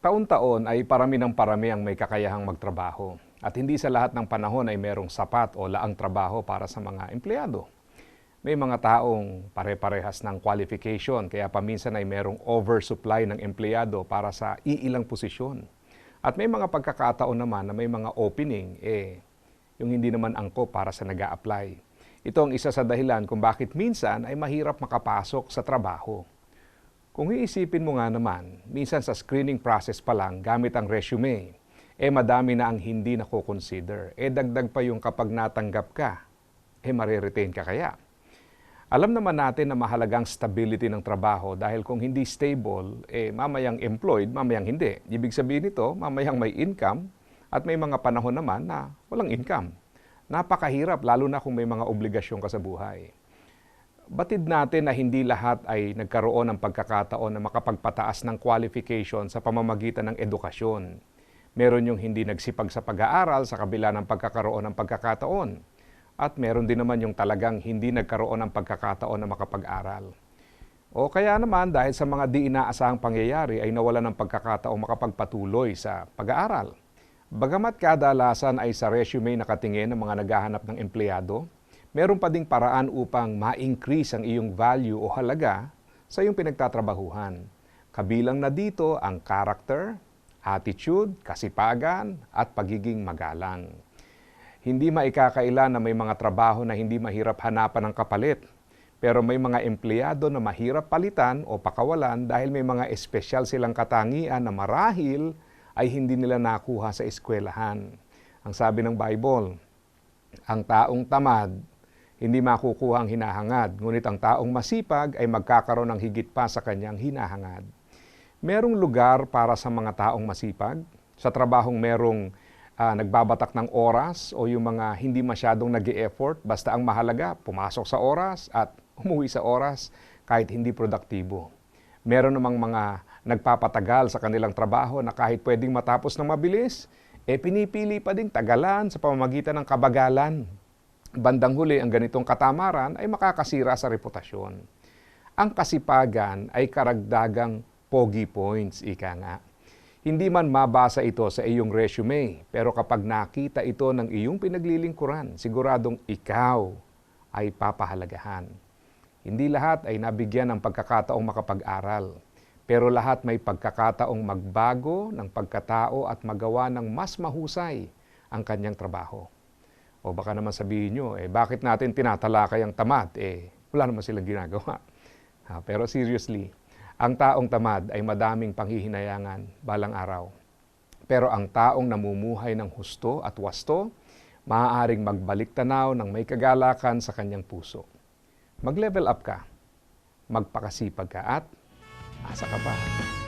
Taon-taon ay parami ng parami ang may kakayahang magtrabaho at hindi sa lahat ng panahon ay merong sapat o laang trabaho para sa mga empleyado. May mga taong pare-parehas ng qualification kaya paminsan ay merong oversupply ng empleyado para sa iilang posisyon. At may mga pagkakataon naman na may mga opening, eh, yung hindi naman angko para sa nag apply Ito ang isa sa dahilan kung bakit minsan ay mahirap makapasok sa trabaho. Kung iisipin mo nga naman, minsan sa screening process pa lang gamit ang resume, eh madami na ang hindi nako-consider. Eh dagdag pa yung kapag natanggap ka, eh mariretain ka kaya. Alam naman natin na mahalagang stability ng trabaho dahil kung hindi stable, eh mamayang employed, mamayang hindi. Ibig sabihin nito, mamayang may income at may mga panahon naman na walang income. Napakahirap lalo na kung may mga obligasyon ka sa buhay. Batid natin na hindi lahat ay nagkaroon ng pagkakataon na makapagpataas ng qualification sa pamamagitan ng edukasyon. Meron yung hindi nagsipag sa pag-aaral sa kabila ng pagkakaroon ng pagkakataon. At meron din naman yung talagang hindi nagkaroon ng pagkakataon na makapag-aral. O kaya naman dahil sa mga di inaasahang pangyayari ay nawalan ng pagkakataong makapagpatuloy sa pag-aaral. Bagamat kadalasan ay sa resume nakatingin ng mga naghahanap ng empleyado, meron pa ding paraan upang ma-increase ang iyong value o halaga sa iyong pinagtatrabahuhan. Kabilang na dito ang character, attitude, kasipagan, at pagiging magalang. Hindi maikakailan na may mga trabaho na hindi mahirap hanapan ng kapalit, pero may mga empleyado na mahirap palitan o pakawalan dahil may mga espesyal silang katangian na marahil ay hindi nila nakuha sa eskwelahan. Ang sabi ng Bible, ang taong tamad hindi makukuha ang hinahangad, ngunit ang taong masipag ay magkakaroon ng higit pa sa kanyang hinahangad. Merong lugar para sa mga taong masipag, sa trabahong merong uh, nagbabatak ng oras o yung mga hindi masyadong nag effort basta ang mahalaga, pumasok sa oras at umuwi sa oras kahit hindi produktibo. Meron namang mga nagpapatagal sa kanilang trabaho na kahit pwedeng matapos ng mabilis, eh pinipili pa ding tagalan sa pamamagitan ng kabagalan bandang huli ang ganitong katamaran ay makakasira sa reputasyon. Ang kasipagan ay karagdagang pogi points, ika nga. Hindi man mabasa ito sa iyong resume, pero kapag nakita ito ng iyong pinaglilingkuran, siguradong ikaw ay papahalagahan. Hindi lahat ay nabigyan ng pagkakataong makapag-aral, pero lahat may pagkakataong magbago ng pagkatao at magawa ng mas mahusay ang kanyang trabaho. O baka naman sabihin nyo, eh, bakit natin tinatalakay ang tamad? Eh, wala naman silang ginagawa. Ha, pero seriously, ang taong tamad ay madaming panghihinayangan balang araw. Pero ang taong namumuhay ng husto at wasto, maaaring magbalik tanaw ng may kagalakan sa kanyang puso. Mag-level up ka, magpakasipag ka at asa ka pa.